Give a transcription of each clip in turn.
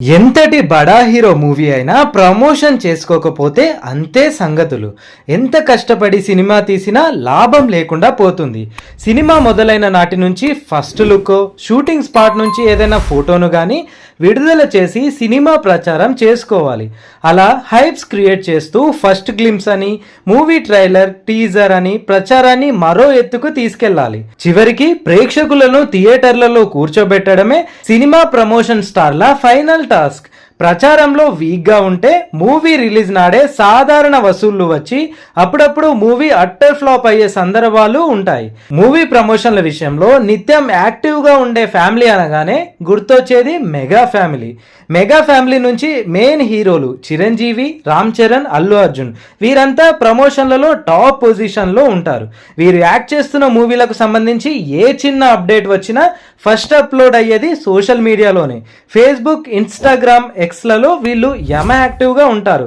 ఎంతటి బడా hero movie అయినా ప్రమోషన్ చేసుకోకపోతే అంతే సంగతులు. ఎంత కష్టపడి సినిమా తీసినా లాభం లేకుండా పోతుంది. సినిమా మొదలైన నాటి నుంచి ఫస్ట్ లుక్ షూటింగ్ స్పాట్ నుంచి ఏదైనా ఫోటోను కానీ విడుదల చేసి సినిమా ప్రచారం చేసుకోవాలి. అలా హైప్స్ క్రియేట్ చేస్తూ ఫస్ట్ గ్లిమ్స్ అని మూవీ ట్రైలర్ టీజర్ అని ప్రచారాన్ని మరో ఎత్తుకు తీసుకెళ్ళాలి. చివరికి ప్రేక్షకులను థియేటర్లలో కూర్చోబెట్టడమే సినిమా ప్రమోషన్ స్టార్ల ఫైనల్ టాస్క్ ప్రచారంలో వీక్గా ఉంటే మూవీ రిలీజ్ నాడే సాధారణ వసూళ్ళు వచ్చి అప్పుడప్పుడు మూవీ అట్టర్ ఫ్లాప్ అయ్యే సందర్భాలు ఉంటాయి. మూవీ ప్రమోషన్ల విషయంలో నిత్యం యాక్టివ్గా ఉండే ఫ్యామిలీ అనగానే గుర్తొచ్చేది మెగా ఫ్యామిలీ. మెగా ఫ్యామిలీ నుంచి మెయిన్ హీరోలు చిరంజీవి రామ్ చరణ్ అల్లు అర్జున్ వీరంతా ప్రమోషన్లలో టాప్ పొజిషన్లో ఉంటారు. వీరు యాక్ట్ చేస్తున్న మూవీలకు సంబంధించి ఏ చిన్న అప్డేట్ వచ్చినా ఫస్ట్ అప్లోడ్ అయ్యేది సోషల్ మీడియాలోనే. ఫేస్బుక్ ఇన్స్టాగ్రామ్ సెక్స్లలో వీళ్ళు యమ యాక్టివ్గా ఉంటారు.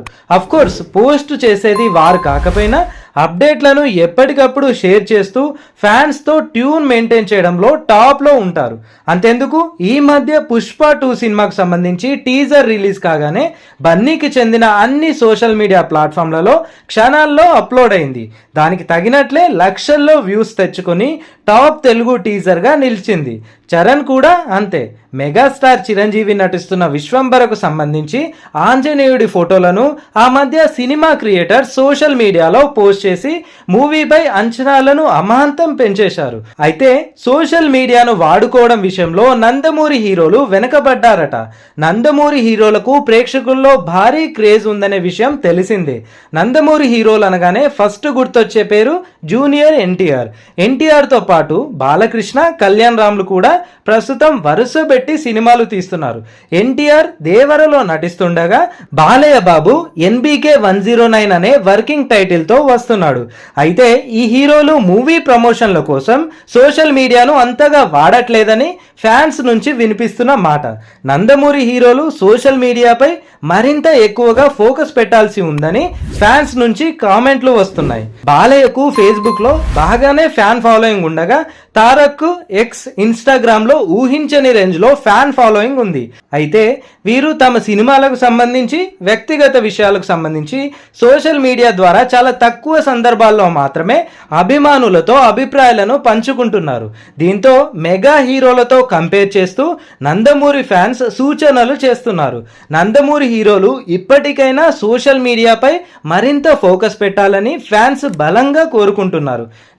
కోర్స్ పోస్ట్ చేసేది వారు కాకపోయినా అప్డేట్లను ఎప్పటికప్పుడు షేర్ చేస్తూ ఫ్యాన్స్తో ట్యూన్ మెయింటైన్ చేయడంలో టాప్లో ఉంటారు. అంతెందుకు? ఈ మధ్య పుష్ప టూ సినిమాకు సంబంధించి టీజర్ రిలీజ్ కాగానే బన్నీకి చెందిన అన్ని సోషల్ మీడియా ప్లాట్ఫామ్లలో క్షణాల్లో అప్లోడ్ అయింది. దానికి తగినట్లే లక్షల్లో వ్యూస్ తెచ్చుకొని టాప్ తెలుగు టీజర్గా నిలిచింది. చరణ్ కూడా అంతే. మెగాస్టార్ చిరంజీవి నటిస్తున్న విశ్వంబరకు సంబంధించి ఆంజనేయుడి ఫోటోలను ఆ మధ్య సినిమా క్రియేటర్ సోషల్ మీడియాలో పోస్ట్ చేసి మూవీపై అంచనాలను అమాంతం పెంచేశారు. అయితే సోషల్ మీడియాను వాడుకోవడం విషయంలో నందమూరి హీరోలు వెనకబడ్డారట. నందమూరి హీరోలకు ప్రేక్షకుల్లో భారీ క్రేజ్ ఉందనే విషయం తెలిసిందే. నందమూరి హీరోలు అనగానే ఫస్ట్ గుర్తొచ్చే పేరు జూనియర్ ఎన్టీఆర్. ఎన్టీఆర్తో పాటు బాలకృష్ణ కళ్యాణ్ రామ్లు కూడా ప్రస్తుతం వరుస పెట్టి సినిమాలు తీస్తున్నారు. ఎన్టీఆర్ దేవరలో నటిస్తుండగా Balayya Babu NBK one zero nine అనే వర్కింగ్ టైటిల్తో వస్తున్నాడు. అయితే ఈ హీరోలు మూవీ ప్రమోషన్ల కోసం సోషల్ మీడియాను అంతగా వాడట్లేదని ఫ్యాన్స్ నుంచి వినిపిస్తున్న మాట. నందమూరి హీరోలు సోషల్ మీడియాపై మరింత ఎక్కువగా ఫోకస్ పెట్టాల్సి ఉందని ఫ్యాన్స్ నుంచి కామెంట్లు వస్తున్నాయి. బాలయ్యకు ఫేస్ లో బాగానే ఫ్యాన్ ఫాలోయింగ్ ఉండగా తారక్ ఎక్స్ ఇన్స్టాగ్రామ్లో ఊహించని రేంజ్లో ఫ్యాన్ ఫాలోయింగ్ ఉంది. అయితే వీరు తమ సినిమాలకు సంబంధించి వ్యక్తిగత విషయాలకు సంబంధించి సోషల్ మీడియా ద్వారా చాలా తక్కువ సందర్భాల్లో మాత్రమే అభిమానులతో అభిప్రాయాలను పంచుకుంటున్నారు. దీంతో మెగా హీరోలతో కంపేర్ చేస్తూ నందమూరి ఫ్యాన్స్ సూచనలు చేస్తున్నారు. నందమూరి హీరోలు ఇప్పటికైనా సోషల్ మీడియాపై మరింత ఫోకస్ పెట్టాలని ఫ్యాన్స్ బలంగా కోరుకుంటున్నారు.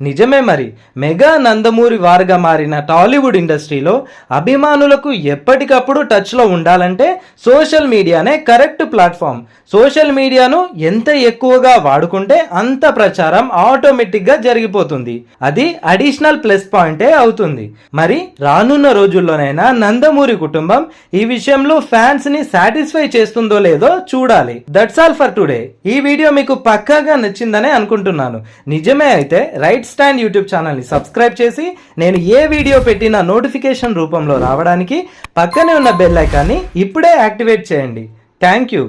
నిజమే మరి. మెగా నందమూరి వారుగా మారిన టాలీవుడ్ ఇండస్ట్రీలో అభిమానులకు ఎప్పటికప్పుడు టచ్లో ఉండాలంటే సోషల్ మీడియానే కరెక్ట్ ప్లాట్ఫామ్. సోషల్ మీడియాను ఎంత ఎక్కువగా వాడుకుంటే అంత ప్రచారం ఆటోమేటిక్గా జరిగిపోతుంది. అది అడిషనల్ ప్లస్ పాయింటే అవుతుంది. మరి రానున్న రోజుల్లోనైనా నందమూరి కుటుంబం ఈ విషయంలో ఫ్యాన్స్ని సాటిస్ఫై చేస్తుందో లేదో చూడాలి. That's all for today. ఈ వీడియో మీకు పక్కాగా నచ్చిందనే అనుకుంటున్నాను. నిజమే అయితే రైట్ స్టాండ్ యూట్యూబ్ ఛానల్ని సబ్స్క్రైబ్ చేసి నేను ఏ వీడియో పెట్టినా నోటిఫికేషన్ రూపంలో రావడానికి పక్కనే ఉన్న బెల్ ఐకాన్ని ఇప్పుడే యాక్టివేట్ చేయండి. Thank you.